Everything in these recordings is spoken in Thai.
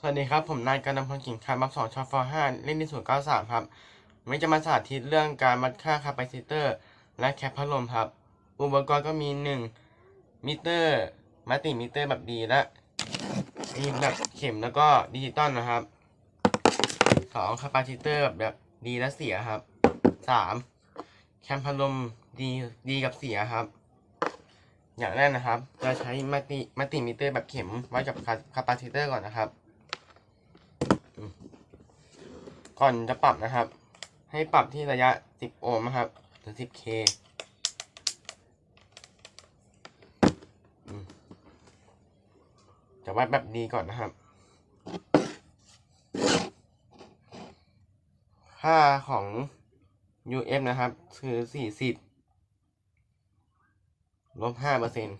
สวัสดีครับ ผมนายการนำพลกิ่งคาบับสองชอฟอห้าเล่นที่ศูนย์เก้าสามครับวันนี้จะมาสาธิตเรื่องการวัดค่าคาปาซิเตอร์ และแคปพัดลมครับ อุปกรณ์ก็มีหนึ่งมิเตอร์มัลติมิเตอร์แบบดีและมีแบบเข็มแล้วก็ดิจิตอลนะครับสองคาปาซิเตอร์แบบดีและเสียครับสามแคมพัดลมดีดีกับเสียครับ อย่างแรกนะครับ จะใช้มัลติมัลติมิเตอร์แบบเข็มไว้กับคาปาซิเตอร์ก่อนนะครับ ก่อนจะปรับนะครับ ให้ปรับที่ระยะ 10 โอห์มนะครับหรือ 10K อืมจะวัดแบบดีก่อนนะครับ ค่าของ UF นะครับ คือ 40 ลบ5เปอร์เซ็นต์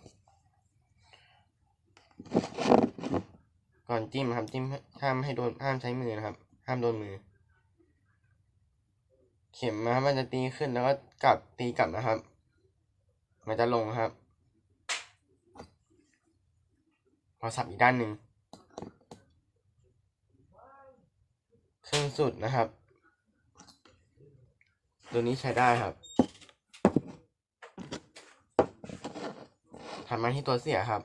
ก่อนจิ้มนะครับ จิ้มห้ามให้โดนห้ามใช้มือนะครับ ห้ามโดนมือ เข็มนะครับ มันจะตีขึ้นแล้วก็กลับตีกลับนะครับ มันจะลงครับพอสับอีกด้านหนึ่งครึ่งสุดนะครับ ตัวนี้ใช้ได้ครับทำมาที่ตัวเสียครับ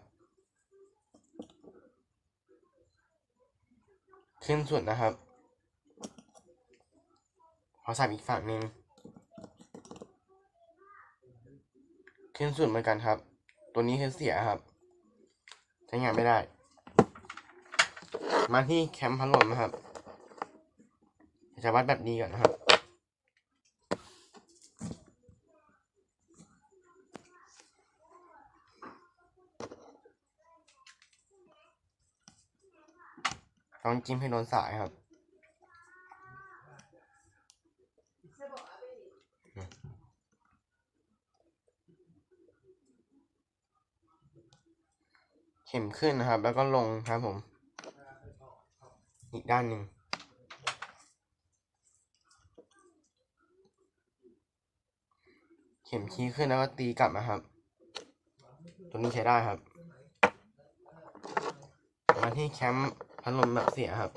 ขึ้นสุดนะครับ พอสับอีกฝั่งหนึ่งขึ้นสุดเหมือนกันครับ ตัวนี้คือเสียครับใช้งานไม่ได้ มาที่แคมป์พัดลมนะครับ จะวัดแบบนี้ก่อนนะครับ ต้องจิ้มให้โดนสายครับ ข็มขึ้นนะครับ แล้วก็ลงครับผม อีกด้านหนึ่งเข็มขี้ขึ้นแล้วก็ตีกลับนะครับ ตัวนี้ใช้ได้ครับ มาที่แคมป์พัดลมแบบเสียครับ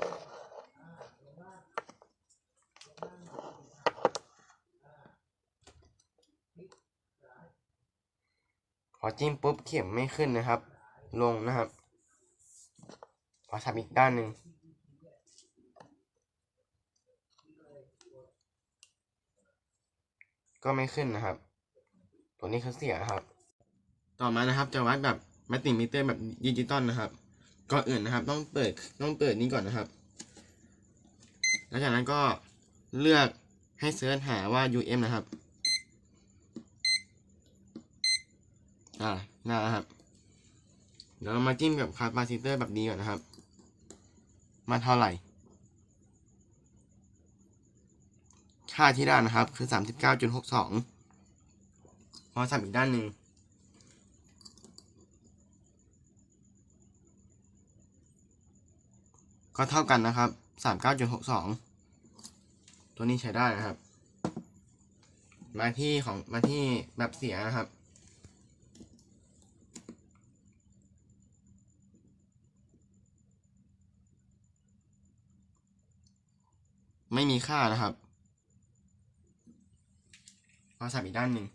พอจิ้มปุ๊บเข็มไม่ขึ้นนะครับ ลงนะครับพอทับอีกด้านหนึ่งก็ไม่ขึ้นนะครับ ตัวนี้คือเสียนะครับ ต่อมานะครับจะวัดแบบมัลติมิเตอร์แบบดิจิตอลนะครับ ก่อนอื่นนะครับ ต้องเปิดต้องเปิดนี้ก่อนนะครับ แล้วจากนั้นก็เลือกให้เสิร์ชหาว่า UM นะครับ อ่าหน้าครับ เดี๋ยวเรามาจิ้มกับคาปาซิเตอร์แบบนี้ก่อนนะครับ มาเท่าไหร่ ค่าที่ได้นะครับ คือสามสิบเก้าจุดหกสองพอสับอีกด้านหนึ่งก็เท่ากันนะครับสามเก้าจุดหกสองตัวนี้ใช้ได้นะครับ มาที่ของมาที่แบบเสียนะครับ ไม่มีค่านะครับพอสับอีกด้านหนึ่ง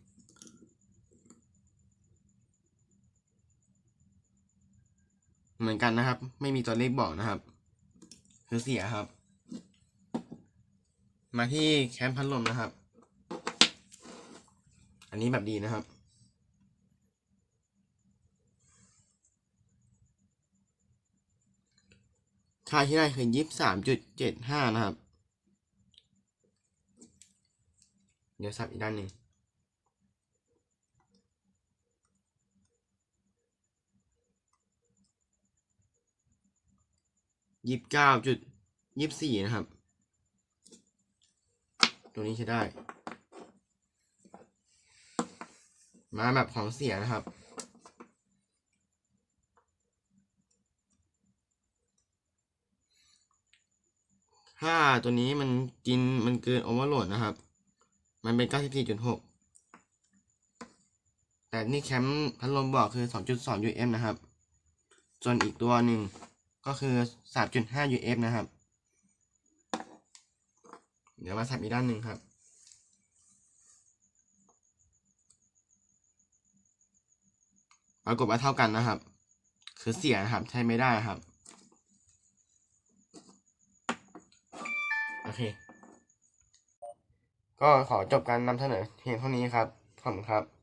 เหมือนกันนะครับ ไม่มีตัวเลขบอกนะครับ คือเสียครับ มาที่แคมป์พัดลมนะครับ อันนี้แบบดีนะครับ ค่าที่ได้คือยี่สิบสามจุดเจ็ดห้านะครับ เดี๋ยวสับอีกด้านหนึ่งยี่สิบเก้าจุดยี่สิบสี่นะครับ ตัวนี้ใช้ได้ มาแบบของเสียนะครับถ้าตัวนี้มันกินมันเกินโอเวอร์โหลดนะครับ มันเป็น 94.6 แต่นี่แคมป์พัดลมบอกคือ 2.2 UM นะครับ ส่วนอีกตัวหนึ่งก็คือ 3.5 UF นะครับ เดี๋ยวมาสับอีกด้านหนึ่งครับปรากฏว่าเท่ากันนะครับ คือเสียนะครับใช้ไม่ได้ครับ โอเค ก็ขอจบการนำเสนอเพียงเท่านี้ครับขอบคุณครับ